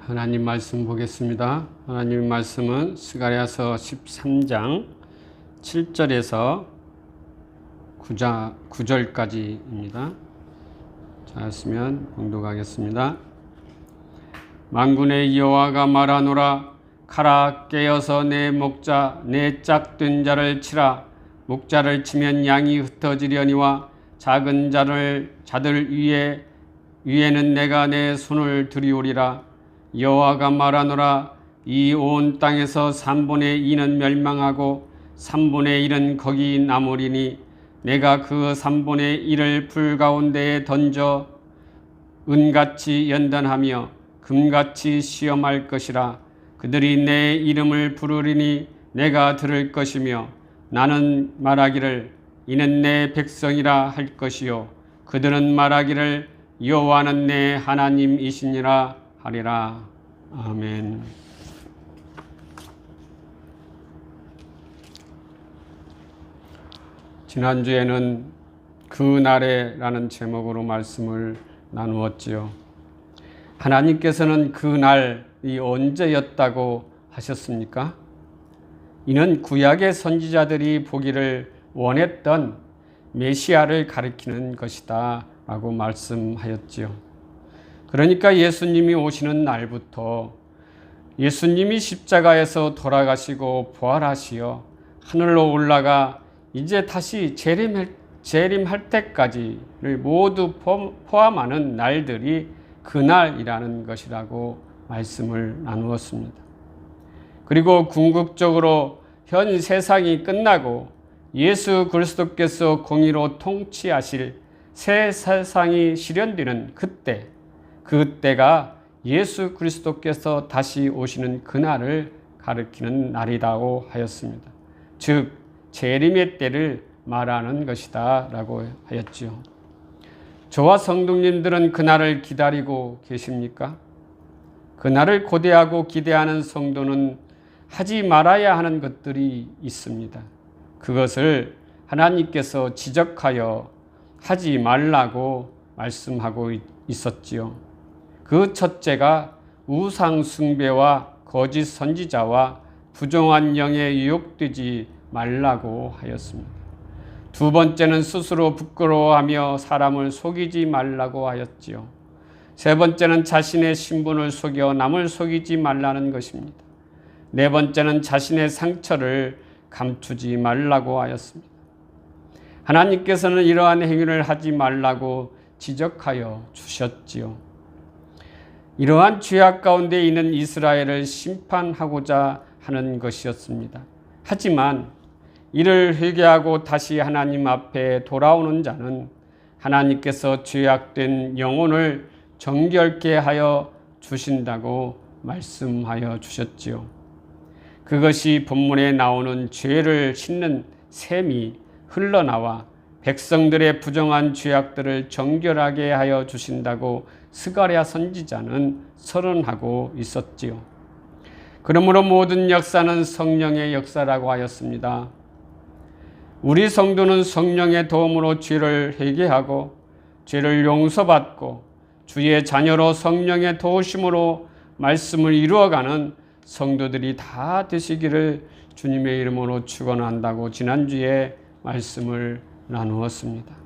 하나님 말씀 보겠습니다. 하나님 말씀은 스가랴서 13장 7절에서 9절까지입니다. 잘했으면 봉독하겠습니다. 만군의 여호와가 말하노라 가라 깨어서 내 목자 내 짝된 자를 치라 목자를 치면 양이 흩어지려니와 작은 자를 자들 위에 위에는 내가 내 손을 들이오리라 여호와가 말하노라 이 온 땅에서 3분의 2는 멸망하고 3분의 1은 거기 남으리니 내가 그 3분의 1을 불 가운데에 던져 은같이 연단하며 금같이 시험할 것이라. 그들이 내 이름을 부르리니 내가 들을 것이며 나는 말하기를 이는 내 백성이라 할 것이요. 그들은 말하기를 여호와는 내 하나님이시니라 하리라 아멘. 지난주에는 그 날에라는 제목으로 말씀을 나누었지요. 하나님께서는 그 날이 언제였다고 하셨습니까? 이는 구약의 선지자들이 보기를 원했던 메시아를 가리키는 것이다 라고 말씀하였지요. 그러니까 예수님이 오시는 날부터 예수님이 십자가에서 돌아가시고 부활하시어 하늘로 올라가 이제 다시 재림할, 재림할 때까지를 모두 포함하는 날들이 그날이라는 것이라고 말씀을 나누었습니다. 그리고 궁극적으로 현 세상이 끝나고 예수 그리스도께서 공의로 통치하실 새 세상이 실현되는 그때, 그때가 예수 그리스도께서 다시 오시는 그날을 가리키는 날이라고 하였습니다. 즉, 재림의 때를 말하는 것이다 라고 하였지요. 저와 성도님들은 그날을 기다리고 계십니까? 그날을 고대하고 기대하는 성도는 하지 말아야 하는 것들이 있습니다. 그것을 하나님께서 지적하여 하지 말라고 말씀하고 있었지요. 그 첫째가 우상 숭배와 거짓 선지자와 부정한 영에 유혹되지 말라고 하였습니다. 두 번째는 스스로 부끄러워하며 사람을 속이지 말라고 하였지요. 세 번째는 자신의 신분을 속여 남을 속이지 말라는 것입니다. 네 번째는 자신의 상처를 감추지 말라고 하였습니다. 하나님께서는 이러한 행위를 하지 말라고 지적하여 주셨지요. 이러한 죄악 가운데 있는 이스라엘을 심판하고자 하는 것이었습니다. 하지만 이를 회개하고 다시 하나님 앞에 돌아오는 자는 하나님께서 죄악된 영혼을 정결케 하여 주신다고 말씀하여 주셨지요. 그것이 본문에 나오는 죄를 씻는 샘이 흘러나와 백성들의 부정한 죄악들을 정결하게 하여 주신다고 스가랴 선지자는 선언하고 있었지요. 그러므로 모든 역사는 성령의 역사라고 하였습니다. 우리 성도는 성령의 도움으로 죄를 회개하고 죄를 용서받고 주의 자녀로 성령의 도우심으로 말씀을 이루어가는 성도들이 다 되시기를 주님의 이름으로 축원한다고 지난주에 말씀을 나누었습니다.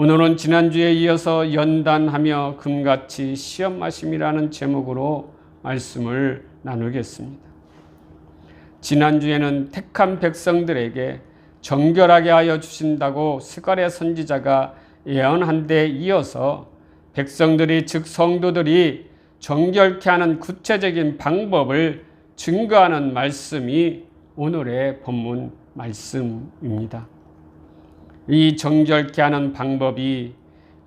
오늘은 지난주에 이어서 연단하며 금같이 시험마심이라는 제목으로 말씀을 나누겠습니다. 지난주에는 택한 백성들에게 정결하게 하여 주신다고 스가랴 선지자가 예언한 데 이어서 백성들이 즉 성도들이 정결케 하는 구체적인 방법을 증거하는 말씀이 오늘의 본문 말씀입니다. 이 정결케 하는 방법이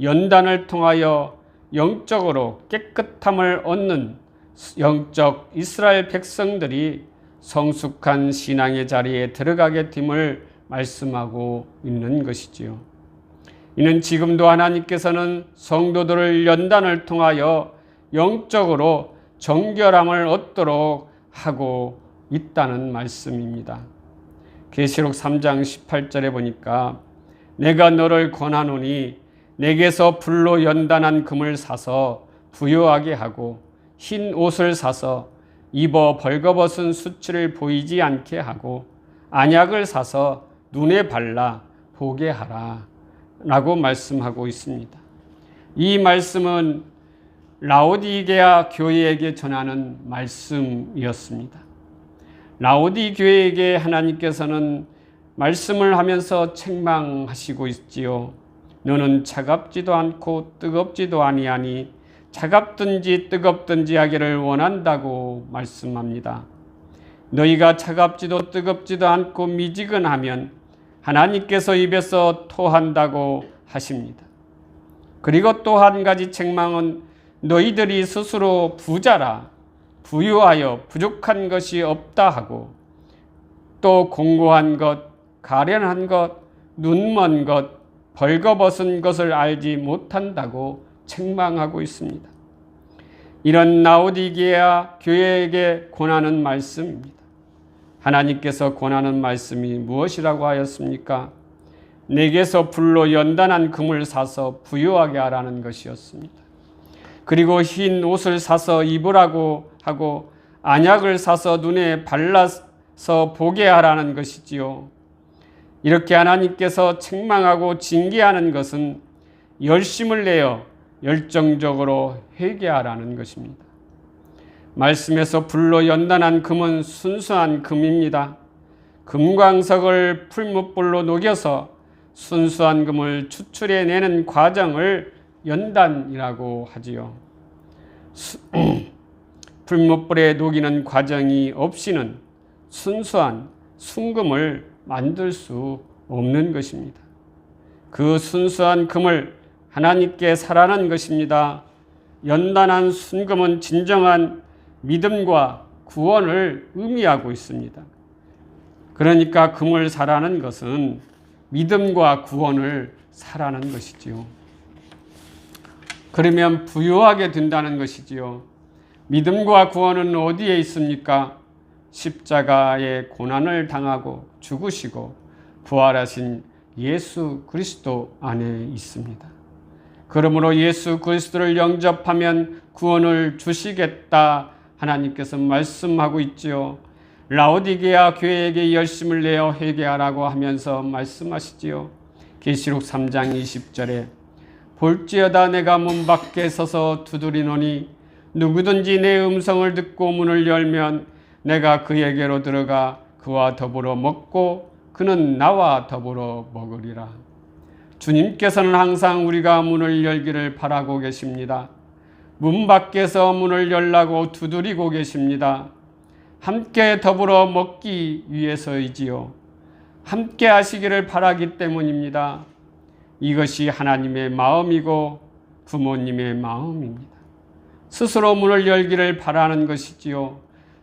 연단을 통하여 영적으로 깨끗함을 얻는 영적 이스라엘 백성들이 성숙한 신앙의 자리에 들어가게 됨을 말씀하고 있는 것이지요. 이는 지금도 하나님께서는 성도들을 연단을 통하여 영적으로 정결함을 얻도록 하고 있다는 말씀입니다. 계시록 3장 18절에 보니까 내가 너를 권하노니 내게서 불로 연단한 금을 사서 부요하게 하고 흰 옷을 사서 입어 벌거벗은 수치를 보이지 않게 하고 안약을 사서 눈에 발라 보게 하라 라고 말씀하고 있습니다. 이 말씀은 라오디게아 교회에게 전하는 말씀이었습니다. 라오디 교회에게 하나님께서는 말씀을 하면서 책망하시고 있지요. 너는 차갑지도 않고 뜨겁지도 아니하니 차갑든지 뜨겁든지 하기를 원한다고 말씀합니다. 너희가 차갑지도 뜨겁지도 않고 미지근하면 하나님께서 입에서 토한다고 하십니다. 그리고 또 한 가지 책망은 너희들이 스스로 부자라 부유하여 부족한 것이 없다 하고 또 공고한 것, 가련한 것, 눈먼 것, 벌거벗은 것을 알지 못한다고 책망하고 있습니다. 이런 나오디게아 교회에게 권하는 말씀입니다. 하나님께서 권하는 말씀이 무엇이라고 하였습니까? 내게서 불로 연단한 금을 사서 부유하게 하라는 것이었습니다. 그리고 흰 옷을 사서 입으라고 하고 안약을 사서 눈에 발라서 보게 하라는 것이지요. 이렇게 하나님께서 책망하고 징계하는 것은 열심을 내어 열정적으로 회개하라는 것입니다. 말씀에서 불로 연단한 금은 순수한 금입니다. 금광석을 풀무불로 녹여서 순수한 금을 추출해 내는 과정을 연단이라고 하지요. 풀무불에 녹이는 과정이 없이는 순수한 순금을 만들 수 없는 것입니다. 그 순수한 금을 하나님께 사라는 것입니다. 연단한 순금은 진정한 믿음과 구원을 의미하고 있습니다. 그러니까 금을 사라는 것은 믿음과 구원을 사라는 것이지요. 그러면 부유하게 된다는 것이지요. 믿음과 구원은 어디에 있습니까? 십자가의 고난을 당하고 죽으시고 부활하신 예수 그리스도 안에 있습니다. 그러므로 예수 그리스도를 영접하면 구원을 주시겠다 하나님께서 말씀하고 있지요. 라오디게아 교회에게 열심을 내어 회개하라고 하면서 말씀하시지요. 계시록 3장 20절에 볼지어다 내가 문 밖에 서서 두드리노니 누구든지 내 음성을 듣고 문을 열면 내가 그에게로 들어가 그와 더불어 먹고 그는 나와 더불어 먹으리라. 주님께서는 항상 우리가 문을 열기를 바라고 계십니다. 문 밖에서 문을 열라고 두드리고 계십니다. 함께 더불어 먹기 위해서이지요. 함께 하시기를 바라기 때문입니다. 이것이 하나님의 마음이고 부모님의 마음입니다. 스스로 문을 열기를 바라는 것이지요.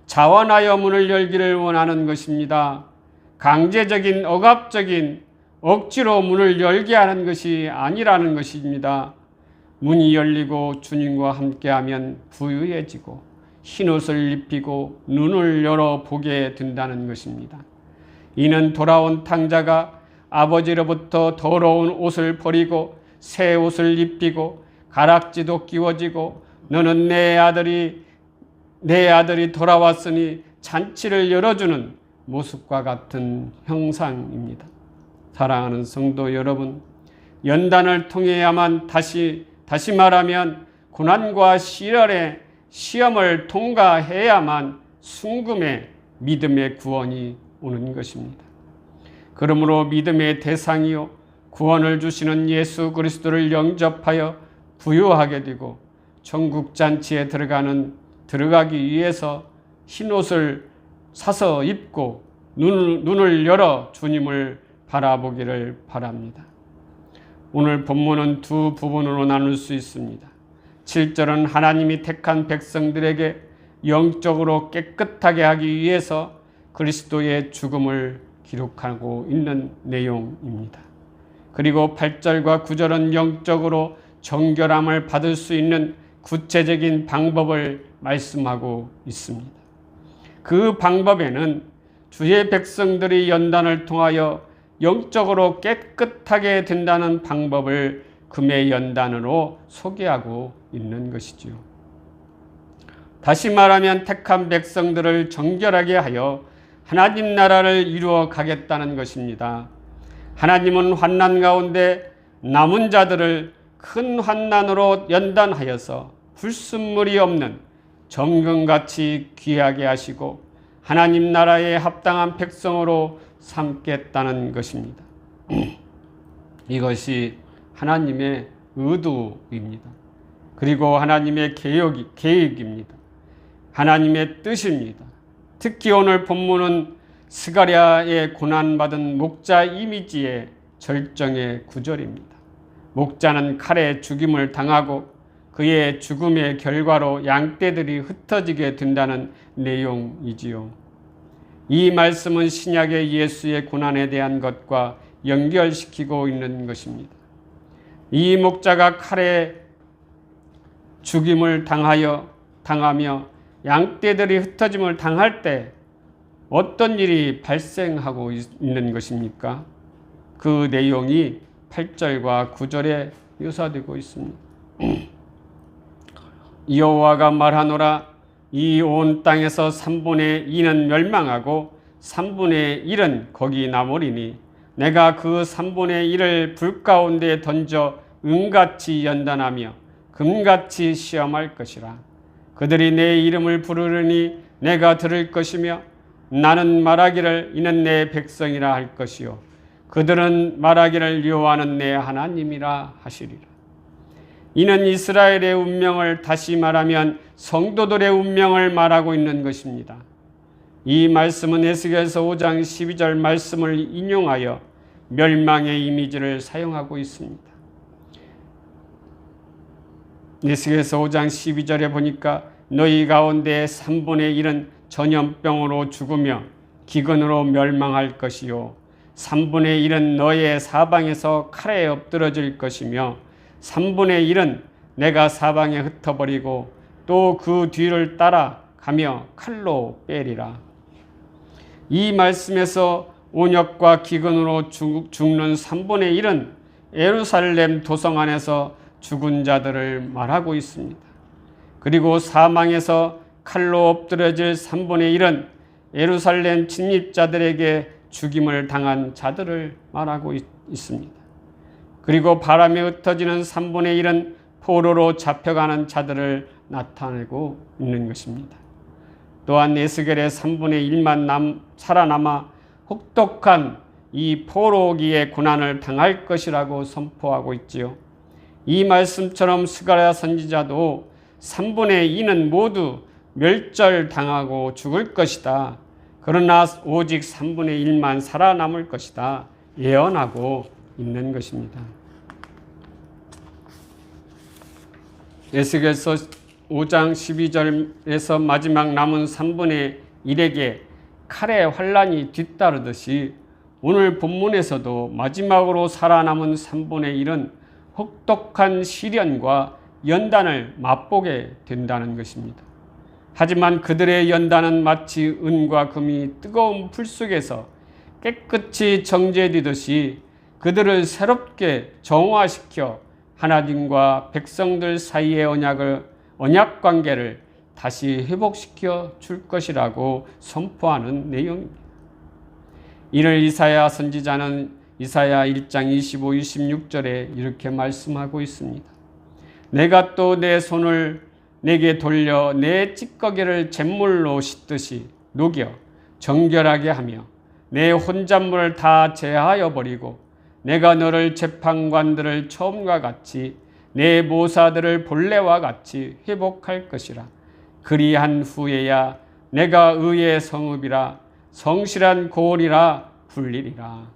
자원하여 문을 열기를 원하는 것입니다. 강제적인 억압적인 억지로 문을 열게 하는 것이 아니라는 것입니다. 문이 열리고 주님과 함께하면 부유해지고 흰옷을 입히고 눈을 열어 보게 된다는 것입니다. 이는 돌아온 탕자가 아버지로부터 더러운 옷을 버리고 새 옷을 입히고 가락지도 끼워지고 너는 내 아들이 내 아들이 돌아왔으니 잔치를 열어주는 모습과 같은 형상입니다. 사랑하는 성도 여러분, 연단을 통해야만 다시 다시 말하면 고난과 시련의 시험을 통과해야만 순금의 믿음의 구원이 오는 것입니다. 그러므로 믿음의 대상이요 구원을 주시는 예수 그리스도를 영접하여 부유하게 되고 천국 잔치에 들어가는 들어가기 위해서 흰 옷을 사서 입고 눈, 눈을 열어 주님을 바라보기를 바랍니다. 오늘 본문은 두 부분으로 나눌 수 있습니다. 7절은 하나님이 택한 백성들에게 영적으로 깨끗하게 하기 위해서 그리스도의 죽음을 기록하고 있는 내용입니다. 그리고 8절과 9절은 영적으로 정결함을 받을 수 있는 구체적인 방법을 말씀하고 있습니다. 그 방법에는 주의 백성들이 연단을 통하여 영적으로 깨끗하게 된다는 방법을 금의 연단으로 소개하고 있는 것이지요. 다시 말하면 택한 백성들을 정결하게 하여 하나님 나라를 이루어 가겠다는 것입니다. 하나님은 환난 가운데 남은 자들을 큰 환난으로 연단하여서 불순물이 없는 정금같이 귀하게 하시고 하나님 나라에 합당한 백성으로 삼겠다는 것입니다. 이것이 하나님의 의도입니다. 그리고 하나님의 계획, 계획입니다. 하나님의 뜻입니다. 특히 오늘 본문은 스가랴의 고난받은 목자 이미지의 절정의 구절입니다. 목자는 칼에 죽임을 당하고 그의 죽음의 결과로 양떼들이 흩어지게 된다는 내용이지요. 이 말씀은 신약의 예수의 고난에 대한 것과 연결시키고 있는 것입니다. 이 목자가 칼에 죽임을 당하여 당하며 양떼들이 흩어짐을 당할 때 어떤 일이 발생하고 있는 것입니까? 그 내용이 8절과 9절에 묘사되고 있습니다. 여호와가 말하노라 이 온 땅에서 3분의 2는 멸망하고 3분의 1은 거기 남으리니 내가 그 3분의 1을 불 가운데 던져 은같이 연단하며 금같이 시험할 것이라 그들이 내 이름을 부르르니 내가 들을 것이며 나는 말하기를 이는 내 백성이라 할 것이요 그들은 말하기를 여호와는 내 하나님이라 하시리라. 이는 이스라엘의 운명을 다시 말하면 성도들의 운명을 말하고 있는 것입니다. 이 말씀은 에스겔서 5장 12절 말씀을 인용하여 멸망의 이미지를 사용하고 있습니다. 에스겔서 5장 12절에 보니까 너희 가운데 3분의 1은 전염병으로 죽으며 기근으로 멸망할 것이요 3분의 1은 너의 사방에서 칼에 엎드러질 것이며 3분의 1은 내가 사방에 흩어버리고 또 그 뒤를 따라 가며 칼로 빼리라. 이 말씀에서 온역과 기근으로 죽는 3분의 1은 에루살렘 도성 안에서 죽은 자들을 말하고 있습니다. 그리고 사망에서 칼로 엎드려질 3분의 1은 예루살렘 침입자들에게 죽임을 당한 자들을 말하고 있, 습니다 그리고 바람에 흩어지는 3분의 1은 포로로 잡혀가는 자들을 나타내고 있는 것입니다. 또한 에스겔의 3분의 1만 남, 살아남아 혹독한 이 포로기의 고난을 당할 것이라고 선포하고 있지요. 이 말씀처럼 스가랴 선지자도 3분의 2는 모두 멸절당하고 죽을 것이다. 그러나 오직 3분의 1만 살아남을 것이다. 예언하고 있는 것입니다. 에스겔서 5장 12절에서 마지막 남은 3분의 1에게 칼의 환란이 뒤따르듯이 오늘 본문에서도 마지막으로 살아남은 3분의 1은 혹독한 시련과 연단을 맛보게 된다는 것입니다. 하지만 그들의 연단은 마치 은과 금이 뜨거운 불 속에서 깨끗이 정제되듯이 그들을 새롭게 정화시켜 하나님과 백성들 사이의 언약을 언약 관계를 다시 회복시켜 줄 것이라고 선포하는 내용입니다. 이를 이사야 선지자는 이사야 1장 25, 26절에 이렇게 말씀하고 있습니다. 내가 또 내 손을 내게 돌려 내 찌꺼기를 잿물로 씻듯이 녹여 정결하게 하며 내 혼잣물을 다 제하여 버리고 내가 너를 재판관들을 처음과 같이 내 모사들을 본래와 같이 회복할 것이라. 그리한 후에야 내가 의의 성읍이라 성실한 고을이라 불리리라.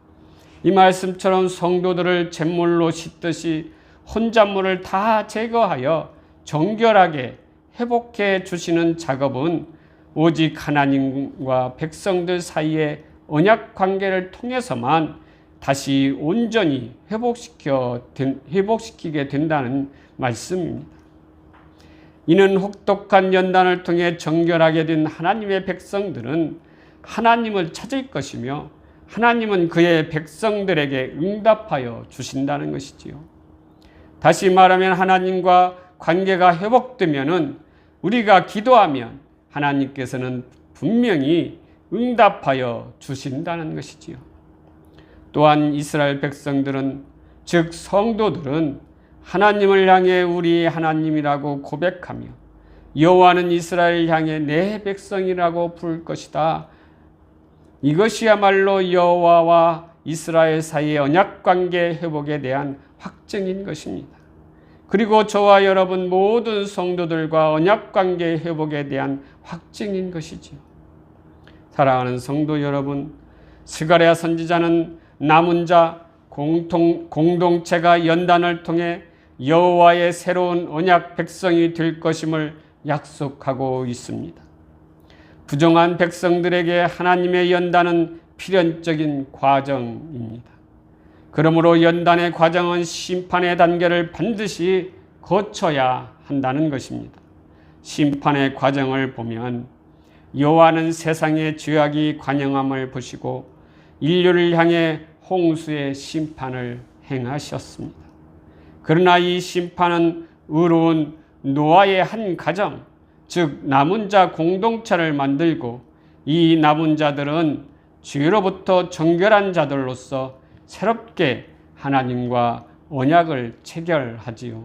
이 말씀처럼 성도들을 잿물로 씻듯이 혼잣물을 다 제거하여 정결하게 회복해 주시는 작업은 오직 하나님과 백성들 사이의 언약 관계를 통해서만 다시 온전히 회복시켜 회복시키게 된다는 말씀입니다. 이는 혹독한 연단을 통해 정결하게 된 하나님의 백성들은 하나님을 찾을 것이며 하나님은 그의 백성들에게 응답하여 주신다는 것이지요. 다시 말하면 하나님과 관계가 회복되면은 우리가 기도하면 하나님께서는 분명히 응답하여 주신다는 것이지요. 또한 이스라엘 백성들은 즉 성도들은 하나님을 향해 우리 하나님이라고 고백하며 여호와는 이스라엘 향해 내 백성이라고 부를 것이다. 이것이야말로 여호와와 이스라엘 사이의 언약 관계 회복에 대한 확증인 것입니다. 그리고 저와 여러분 모든 성도들과 언약 관계 회복에 대한 확증인 것이지요. 사랑하는 성도 여러분, 스가랴 선지자는 남은 자 공통 공동체가 연단을 통해 여호와의 새로운 언약 백성이 될 것임을 약속하고 있습니다. 부정한 백성들에게 하나님의 연단은 필연적인 과정입니다. 그러므로 연단의 과정은 심판의 단계를 반드시 거쳐야 한다는 것입니다. 심판의 과정을 보면 여호와는 세상의 죄악이 관영함을 보시고 인류를 향해 홍수의 심판을 행하셨습니다. 그러나 이 심판은 의로운 노아의 한 가정, 즉 남은 자 공동체를 만들고 이 남은 자들은 죄로부터 정결한 자들로서 새롭게 하나님과 언약을 체결하지요.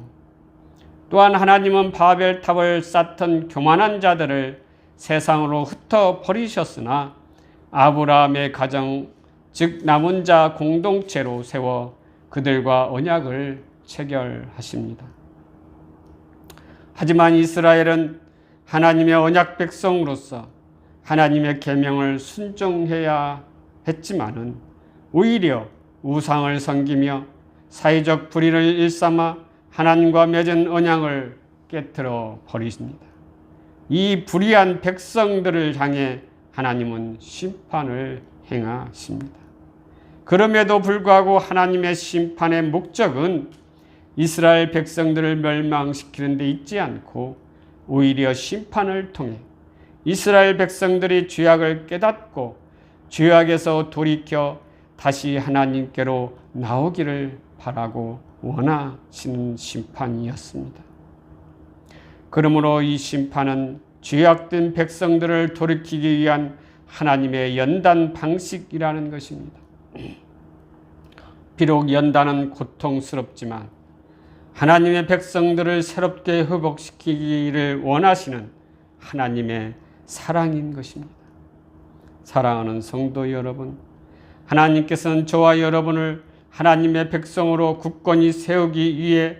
또한 하나님은 바벨탑을 쌓던 교만한 자들을 세상으로 흩어 버리셨으나 아브라함의 가정 즉 남은 자 공동체로 세워 그들과 언약을 체결하십니다. 하지만 이스라엘은 하나님의 언약 백성으로서 하나님의 계명을 순종해야 했지만은 오히려 우상을 섬기며 사회적 불의를 일삼아 하나님과 맺은 언약을 깨뜨려 버리십니다. 이 불의한 백성들을 향해 하나님은 심판을 행하십니다. 그럼에도 불구하고 하나님의 심판의 목적은 이스라엘 백성들을 멸망시키는 데 있지 않고 오히려 심판을 통해 이스라엘 백성들이 죄악을 깨닫고 죄악에서 돌이켜 다시 하나님께로 나오기를 바라고 원하시는 심판이었습니다. 그러므로 이 심판은 죄악된 백성들을 돌이키기 위한 하나님의 연단 방식이라는 것입니다. 비록 연단은 고통스럽지만 하나님의 백성들을 새롭게 회복시키기를 원하시는 하나님의 사랑인 것입니다. 사랑하는 성도 여러분, 하나님께서는 저와 여러분을 하나님의 백성으로 굳건히 세우기 위해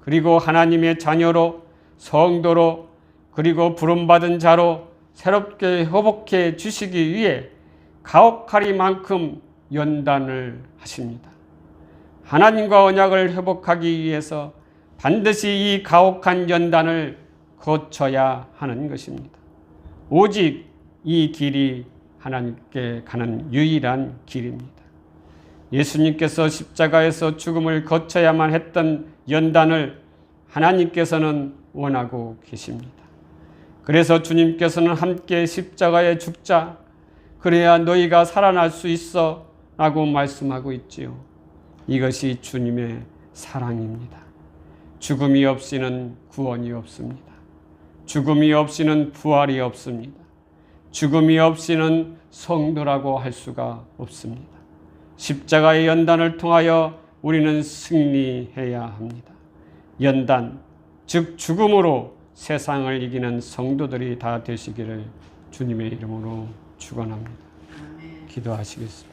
그리고 하나님의 자녀로 성도로 그리고 부름받은 자로 새롭게 회복해 주시기 위해 가혹하리만큼 연단을 하십니다. 하나님과 언약을 회복하기 위해서 반드시 이 가혹한 연단을 거쳐야 하는 것입니다. 오직 이 길이 하나님께 가는 유일한 길입니다. 예수님께서 십자가에서 죽음을 거쳐야만 했던 연단을 하나님께서는 원하고 계십니다. 그래서 주님께서는 함께 십자가에 죽자 그래야 너희가 살아날 수 있어 라고 말씀하고 있지요. 이것이 주님의 사랑입니다. 죽음이 없이는 구원이 없습니다. 죽음이 없이는 부활이 없습니다. 죽음이 없이는 성도라고 할 수가 없습니다. 십자가의 연단을 통하여 우리는 승리해야 합니다. 연단, 즉 죽음으로 세상을 이기는 성도들이 다 되시기를 주님의 이름으로 축원합니다. 기도하시겠습니다.